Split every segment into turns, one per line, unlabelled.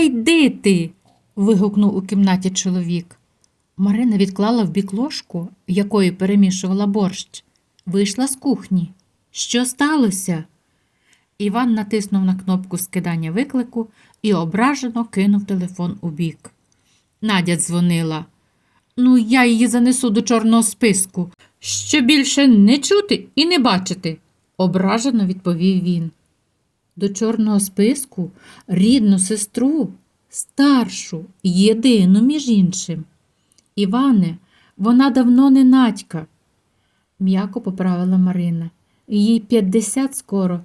йди ти. вигукнув у кімнаті чоловік. Марина відклала в бік ложку, якою перемішувала борщ, вийшла з кухні. Що сталося? Іван натиснув на кнопку скидання виклику і ображено кинув телефон у бік. Надя дзвонила. Ну, я її занесу до чорного списку. Що більше не чути і не бачити, ображено відповів він. До чорного списку рідну сестру, старшу, єдину між іншим. Іване, вона давно не надька, м'яко поправила Марина. Їй 50 скоро,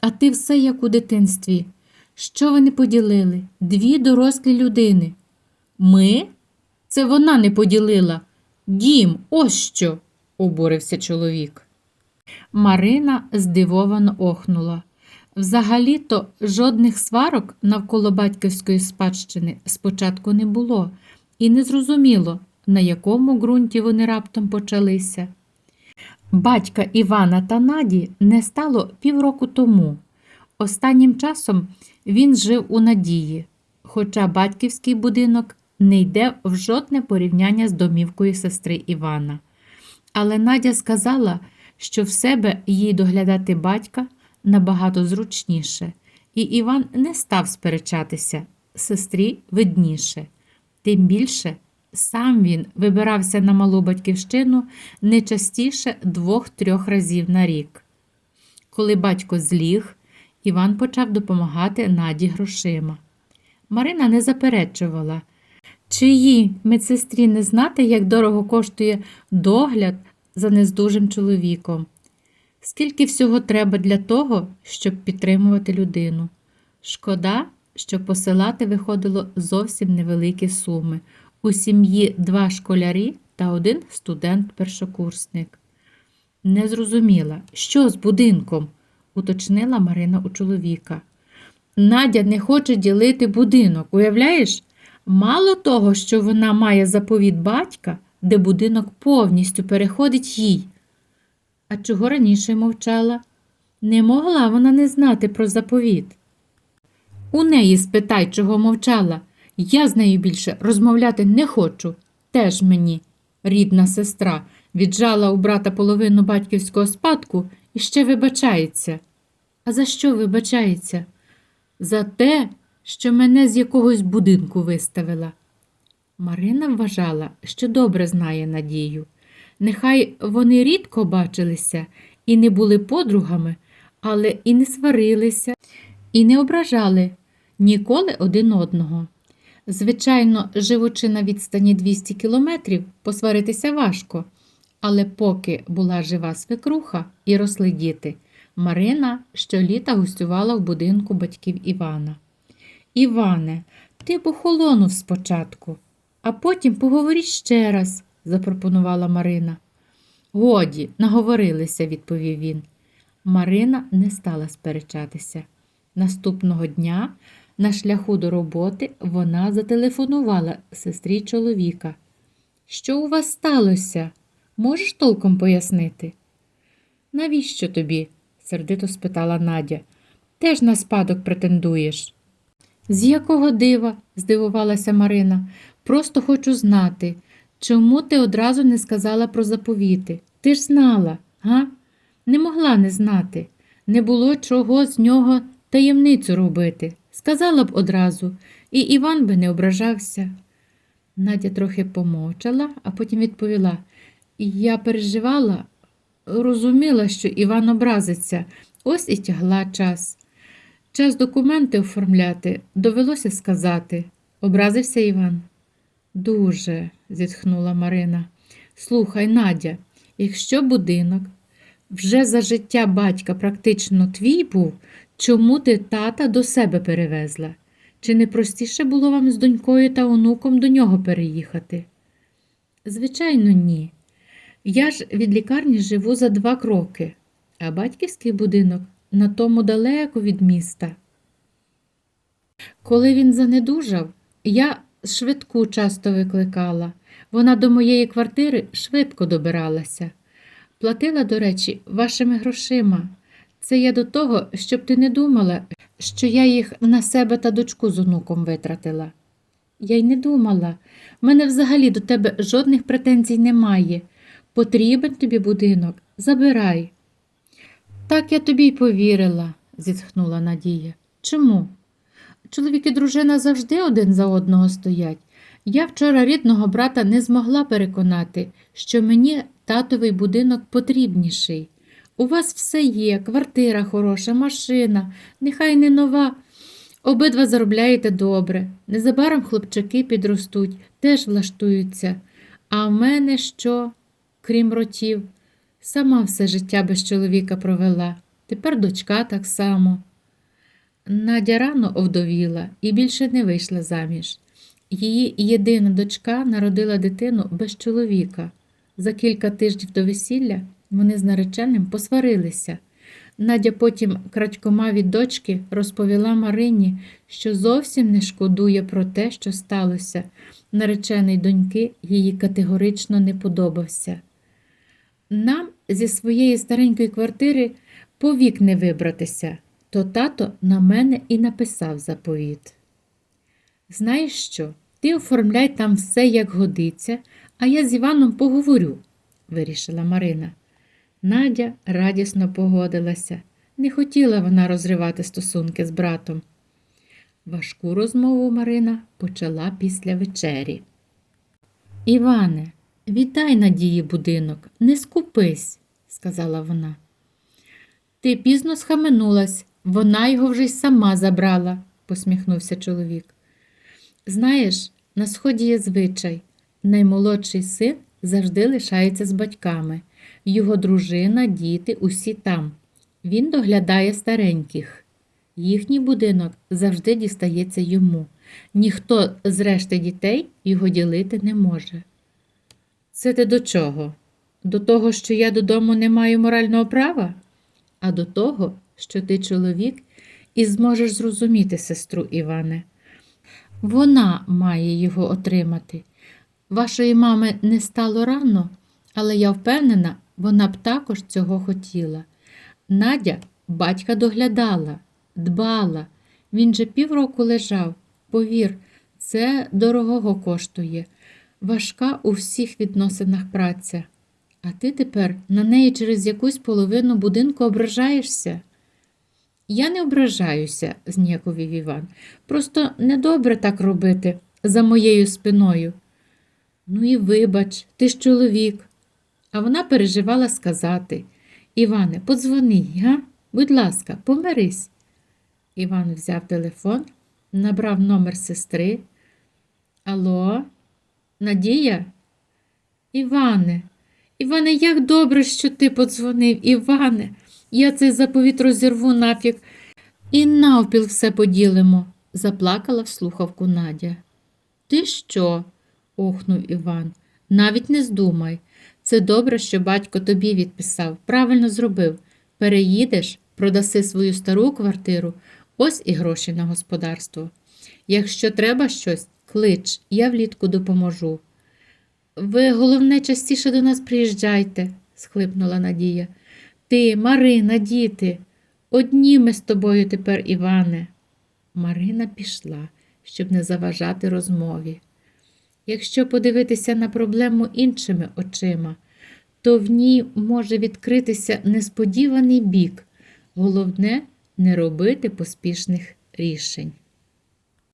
а ти все як у дитинстві. Що ви не поділили? Дві дорослі людини. Ми? Це вона не поділила. Дім, ось що, обурився чоловік. Марина здивовано охнула. Взагалі-то жодних сварок навколо батьківської спадщини спочатку не було, і не зрозуміло, на якому ґрунті вони раптом почалися. Батька Івана та Наді не стало півроку тому. Останнім часом він жив у надії, хоча батьківський будинок не йде в жодне порівняння з домівкою сестри Івана. Але Надя сказала, що в себе їй доглядати батька набагато зручніше, і Іван не став сперечатися, сестрі видніше. Тим більше сам він вибирався на малу батьківщину не частіше двох-трьох разів на рік. Коли батько зліг, Іван почав допомагати Наді грошима. Марина не заперечувала, чиї медсестрі не знати, як дорого коштує догляд за нездужим чоловіком. Скільки всього треба для того, щоб підтримувати людину. Шкода, що посилати виходило зовсім невеликі суми. У сім'ї два школярі та один студент-першокурсник. Не зрозуміла, що з будинком, уточнила Марина у чоловіка. Надя не хоче ділити будинок, уявляєш? Мало того, що вона має заповіт батька, де будинок повністю переходить їй. А чого раніше мовчала? Не могла вона не знати про заповіт. У неї спитай, чого мовчала. Я з нею більше розмовляти не хочу. Теж мені, рідна сестра, віджала у брата половину батьківського спадку і ще вибачається. А за що вибачається? За те, що мене з якогось будинку виставила. Марина вважала, що добре знає Надію. Нехай вони рідко бачилися і не були подругами, але і не сварилися, і не ображали ніколи один одного. Звичайно, живучи на відстані 200 кілометрів, посваритися важко, але поки була жива свекруха і росли діти, Марина щоліта гостювала в будинку батьків Івана. Іване, ти б охолонув спочатку, а потім поговоріть ще раз, запропонувала Марина. Годі, наговорилися, відповів він. Марина не стала сперечатися. Наступного дня на шляху до роботи вона зателефонувала сестрі чоловіка. Що у вас сталося? Можеш толком пояснити? Навіщо тобі? сердито спитала Надя. Теж на спадок претендуєш. З якого дива? здивувалася Марина. Просто хочу знати, чому ти одразу не сказала про заповіти? Ти ж знала, га? Не могла не знати. Не було чого з нього таємницю робити. Сказала б одразу, і Іван би не ображався. Надя трохи помовчала, а потім відповіла: Я переживала, розуміла, що Іван образиться, ось і тягла час. Час документи оформляти довелося сказати. Образився Іван. Дуже, зітхнула Марина. Слухай, Надя, якщо будинок вже за життя батька практично твій був, чому ти тата до себе перевезла? Чи не простіше було вам з донькою та онуком до нього переїхати? Звичайно, ні. Я ж від лікарні живу за два кроки, а батьківський будинок на тому далеко від міста. Коли він занедужав, я швидку часто викликала. Вона до моєї квартири швидко добиралася. Платила, до речі, вашими грошима. Це я до того, щоб ти не думала, що я їх на себе та дочку з онуком витратила. Я й не думала. В мене взагалі до тебе жодних претензій немає. Потрібен тобі будинок, забирай. Так я тобі й повірила, зітхнула Надія. Чому? Чоловік і дружина завжди один за одного стоять. Я вчора рідного брата не змогла переконати, що мені татовий будинок потрібніший. У вас все є, квартира хороша, машина, нехай не нова. Обидва заробляєте добре. Незабаром хлопчаки підростуть, теж влаштуються. А в мене що, крім ротів? Сама все життя без чоловіка провела. Тепер дочка так само. Надя рано овдовіла і більше не вийшла заміж. Її єдина дочка народила дитину без чоловіка. За кілька тижнів до весілля вони з нареченим посварилися. Надя потім крадькома від дочки розповіла Марині, що зовсім не шкодує про те, що сталося. Наречений доньки їй категорично не подобався. Нам зі своєї старенької квартири повік не вибратися, то тато на мене і написав заповіт. Знаєш що? Ти оформляй там все, як годиться, а я з Іваном поговорю, вирішила Марина. Надя радісно погодилася. Не хотіла вона розривати стосунки з братом. Важку розмову Марина почала після вечері. Іване, віддай Надії будинок, не скупись, сказала вона. Ти пізно схаменулась, вона його вже й сама забрала, посміхнувся чоловік. Знаєш, на сході є звичай. Наймолодший син завжди лишається з батьками. Його дружина, діти, усі там. Він доглядає стареньких. Їхній будинок завжди дістається йому. Ніхто з решти дітей його ділити не може. Це ти до чого? До того, що я додому не маю морального права? А до того, що ти чоловік і зможеш зрозуміти сестру Іване. Вона має його отримати. Вашої мами не стало рано, але я впевнена, вона б також цього хотіла. Надя батька доглядала, дбала. Він же півроку лежав. Повір, це дорогого коштує. Важка у всіх відносинах праця. А ти тепер на неї через якусь половину будинку ображаєшся? Я не ображаюся, зніяковів Іван. Просто недобре так робити за моєю спиною. Ну і вибач, ти ж чоловік. А вона переживала сказати Іване, подзвони, га? Будь ласка, помирись. Іван взяв телефон, набрав номер сестри. Алло, Надія? Іване, Іване, як добре, що ти подзвонив, Іване. Я цей заповіт розірву нафіг і навпіл все поділимо, заплакала в слухавку Надя. Ти що? охнув Іван. Навіть не здумай. Це добре, що батько тобі відписав. Правильно зробив. Переїдеш, продаси свою стару квартиру, ось і гроші на господарство. Якщо треба щось, клич, я влітку допоможу. Ви, головне, частіше до нас приїжджайте, схлипнула Надія. Ти, Марина, діти, одні ми з тобою тепер, Іване. Марина пішла, щоб не заважати розмові. Якщо подивитися на проблему іншими очима, то в ній може відкритися несподіваний бік. Головне не робити поспішних рішень.